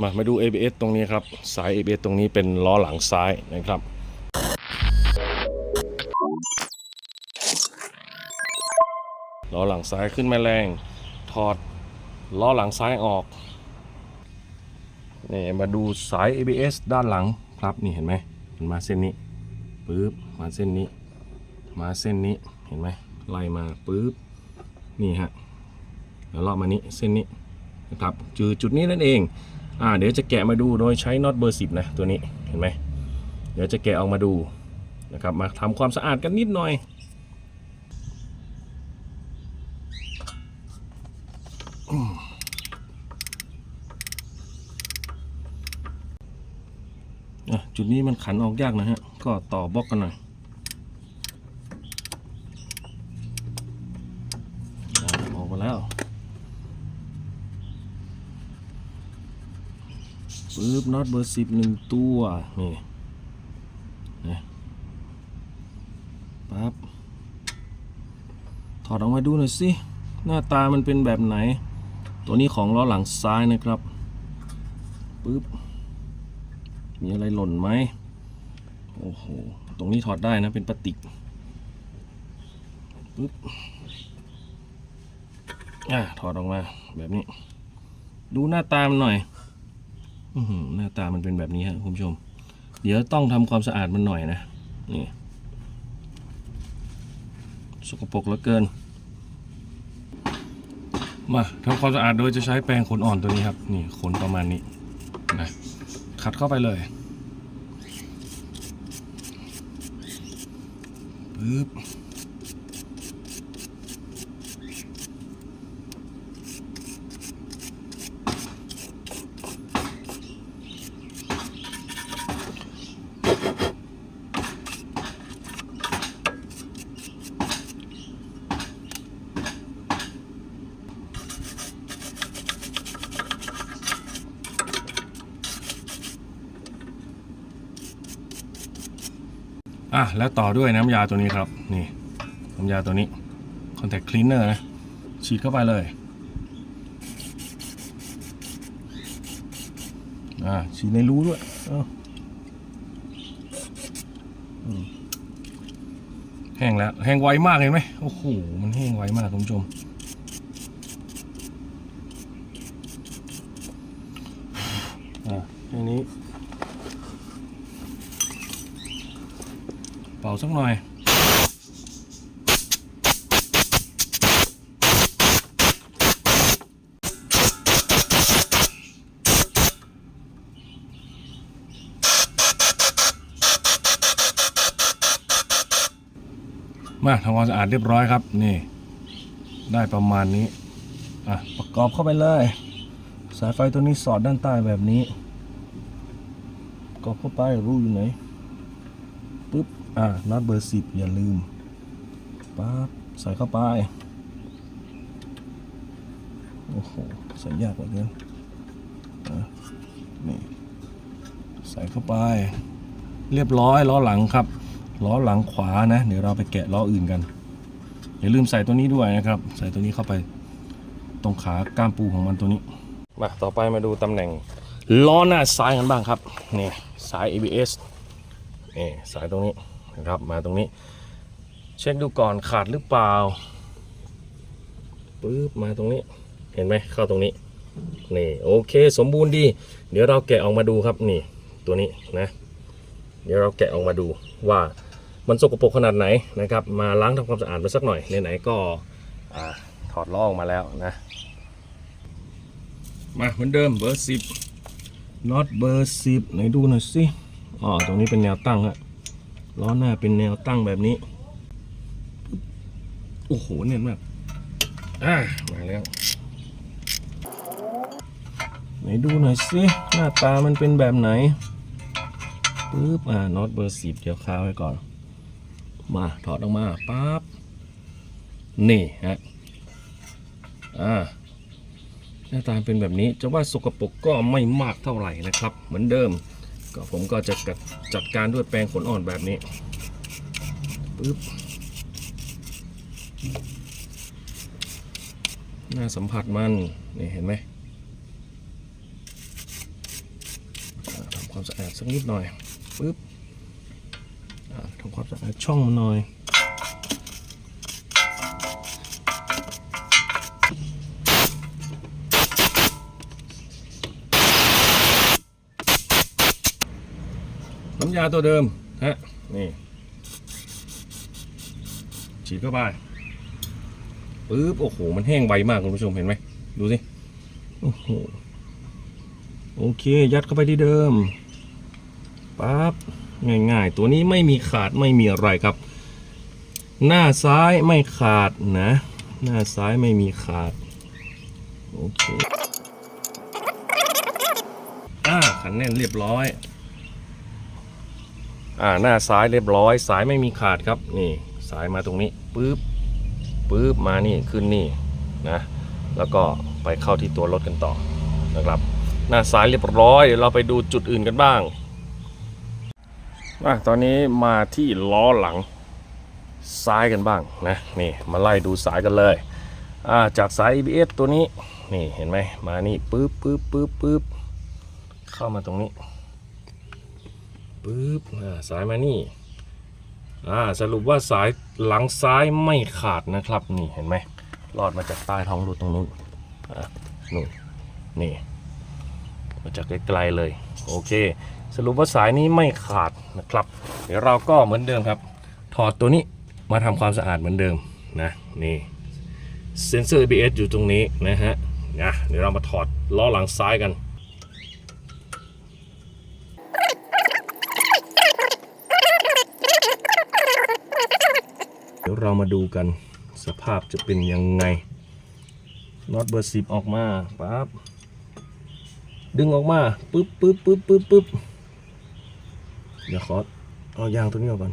มามาดู ABS ตรงนี้ครับ สาย ABS ตรงนี้เป็นล้อหลังซ้ายนะครับ ล้อหลังซ้ายขึ้นแม่แรง ถอดล้อหลังซ้ายออกนี่มาดูสาย ABS ด้านหลังครับนี่เห็นไหมมันมาเส้นนี้ปึ๊บมาเส้นนี้ มาเส้นนี้เห็นไหมไล่มาปึ๊บนี่ฮะแล้วเลาะมานี้เส้นนี้นะครับจือจุดนี้นั่นเอง อ่าเดี๋ยวจะแกะมาดูโดยใช้น็อตเบอร์สิบนะตัวนี้เห็นไหมเดี๋ยวจะแกะออกมาดูนะครับมาทำความสะอาดกันนิดหน่อยจุดนี้มันขันออกยากนะฮะ ก็ต่อบล็อกกันหน่อยอะออกมาแล้ว ปึ๊บน็อตเบอร์สิบหนึ่งตัว นี่นะปั๊บถอดออกมาดูหน่อยสิ หน้าตามันเป็นแบบไหน ตัวนี้ของล้อหลังซ้ายนะครับปึ๊บมีอะไรหล่นไหมโอ้โห ตรงนี้ถอดได้นะ เป็นปติกปึ๊บอะถอดออกมาแบบนี้ ดูหน้าตามันหน่อย หน้าตามันเป็นแบบนี้ครับคุณผู้ชม เดี๋ยวต้องทำความสะอาดมันหน่อยนะ นี่ สกปรกเหลือเกิน มาทำความสะอาดโดยจะใช้แปรงขนอ่อนตัวนี้ครับ นี่ขนประมาณนี้นะขัดเข้าไปเลยปึ๊บ อะแล้วต่อด้วยน้ำยาตัวนี้ครับ นี่น้ำยาตัวนี้ contact cleaner นะ ฉีดเข้าไปเลยอ่าฉีดในรูด้วยเอ้าแห้งแล้ว แห้งไวมากเห็นไหมโอ้โห มันแห้งไวมากคุณผู้ชมอ่าแค่นี้ เป่า สักหน่อย มาทำความสะอาดเรียบร้อยครับ นี่ ได้ประมาณนี้ อะ ประกอบเข้าไปเลย สายไฟตัวนี้สอดด้านใต้แบบนี้กอบเข้าไปรูอยู่ไหน อ่าน็อตเบอร์สิบอย่าลืมปั๊บใส่เข้าไป โอ้โห ใส่ยากกว่าเดิมอะนี่ ใส่เข้าไป เรียบร้อยล้อหลังครับล้อหลังขวานะ เดี๋ยวเราไปแกะล้ออื่นกัน อย่าลืมใส่ตัวนี้ด้วยนะครับ ใส่ตัวนี้เข้าไป ตรงขาก้ามปูของมันตัวนี้ มาต่อไปมาดูตำแหน่งล้อหน้าซ้ายกันบ้างครับ นี่สาย ABS นี่สายตรงนี้ นะครับ มาตรงนี้ เช็คดูก่อนขาดหรือเปล่าปึ๊บมาตรงนี้ เห็นไหมเข้าตรงนี้นี่โอเคสมบูรณ์ดี เดี๋ยวเราแกะออกมาดูครับนี่ตัวนี้นะเดี๋ยวเราแกะออกมาดูว่ามันสกปรกขนาดไหนนะครับ มาล้างทำความสะอาดมาสักหน่อยไหนๆก็ถอดล้อออกมาแล้วนะ มาเหมือนเดิมเบอร์สิบน็อตเบอร์สิบไหนดูหน่อยสิอ๋อตรงนี้เป็นแนวตั้งฮะ ล้อหน้าเป็นแนวตั้งแบบนี้ โอ้โหเนียนมากอ่ามาแล้ว ไหนดูหน่อยสิหน้าตามันเป็นแบบไหนปึ๊บอ่าน็อตเบอร์สิบเดี๋ยวค้าไว้ก่อน มาถอดออกมาปั๊บนี่ฮะอ่าหน้าตาเป็นแบบนี้จะว่าสกปรกก็ไม่มากเท่าไหร่นะครับ เหมือนเดิม ก็ผมก็จะจัดการด้วยแปรงขนอ่อนแบบนี้ปึ๊บหน้าสัมผัสมันนี่เห็นไหมทำความสะอาดสักนิดหน่อยปึ๊บทำความสะอาดช่องมันหน่อย น้ำยาตัวเดิมฮะนี่ฉีดเข้าไปปึ๊บโอ้โห มันแห้งไวมากคุณผู้ชมเห็นไหมดูสิโอ้โหโอเค ยัดเข้าไปที่เดิมปั๊บง่ายๆ ตัวนี้ไม่มีขาดไม่มีอะไรครับ หน้าซ้ายไม่ขาดนะ หน้าซ้ายไม่มีขาดโอเคอ่าขันแน่นเรียบร้อย อ่าหน้าซ้ายเรียบร้อย สายไม่มีขาดครับนี่สายมาตรงนี้ปึ๊บปึ๊บมานี่ขึ้นนี่นะแล้วก็ไปเข้าที่ตัวรถกันต่อนะครับ หน้าซ้ายเรียบร้อยเดี๋ยวเราไปดูจุดอื่นกันบ้างอะตอนนี้มาที่ล้อหลังซ้ายกันบ้างนะนี่มาไล่ดูสายกันเลยอ่าจากสาย ABS ตัวนี้นี่เห็นไหมมานี่ปึ๊บปึ๊บปึ๊บปึ๊บเข้ามาตรงนี้ ปึ๊บสายมานี่อ่าสรุปว่าสายหลังซ้ายไม่ขาดนะครับ นี่เห็นไหมรอดมาจากใต้ท้องรถตรงนู้นอ่านู่นนี่มาจากไกลๆเลย โอเค สรุปว่าสายนี้ไม่ขาดนะครับ เดี๋ยวเราก็เหมือนเดิมครับ ถอดตัวนี้มาทำความสะอาดเหมือนเดิมนะนี่เซนเซอร์ ABS อยู่ตรงนี้นะฮะนะเดี๋ยวเรามาถอดล้อหลังซ้ายกัน เดี๋ยวเรามาดูกันสภาพจะเป็นยังไงน็อตเบอร์สิบออกมาปั๊บดึงออกมาปึ๊บปึ๊บปึ๊บปึ๊บปึ๊บเดี๋ยวขอเอายางตัวนี้ออกก่อน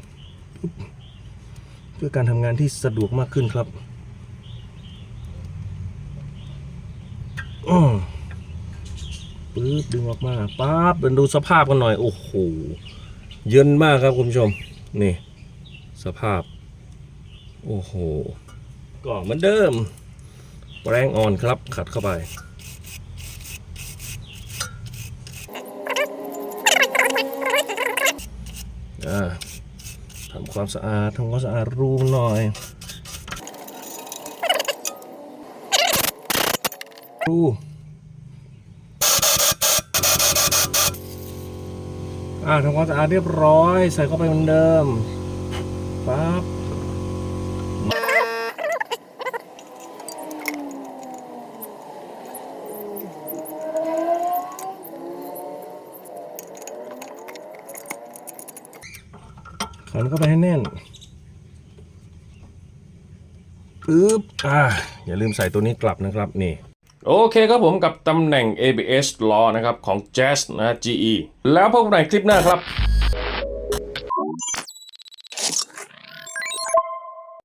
เพื่อการทำงานที่สะดวกมากขึ้นครับปึ๊บดึงออกมาปั๊บเดี๋ยวดูสภาพกันหน่อย โอ้โห เยินมากครับคุณผู้ชม นี่ สภาพ โอ้โหก็เหมือนเดิม แรงอ่อนครับ ขัดเข้าไป ทำความสะอาดทำความสะอาดรูหน่อย รูอ่าทำความสะอาดเรียบร้อย ใส่เข้าไปเหมือนเดิมปั๊บ ขันเข้าไปให้แน่นปึ๊บอ่าอย่าลืมใส่ตัวนี้กลับนะครับนี่โอเคครับผมกับตำแหน่ง ABS ล้อนะครับของ Jazz นะ GE แล้วพบกันในคลิปหน้าครับ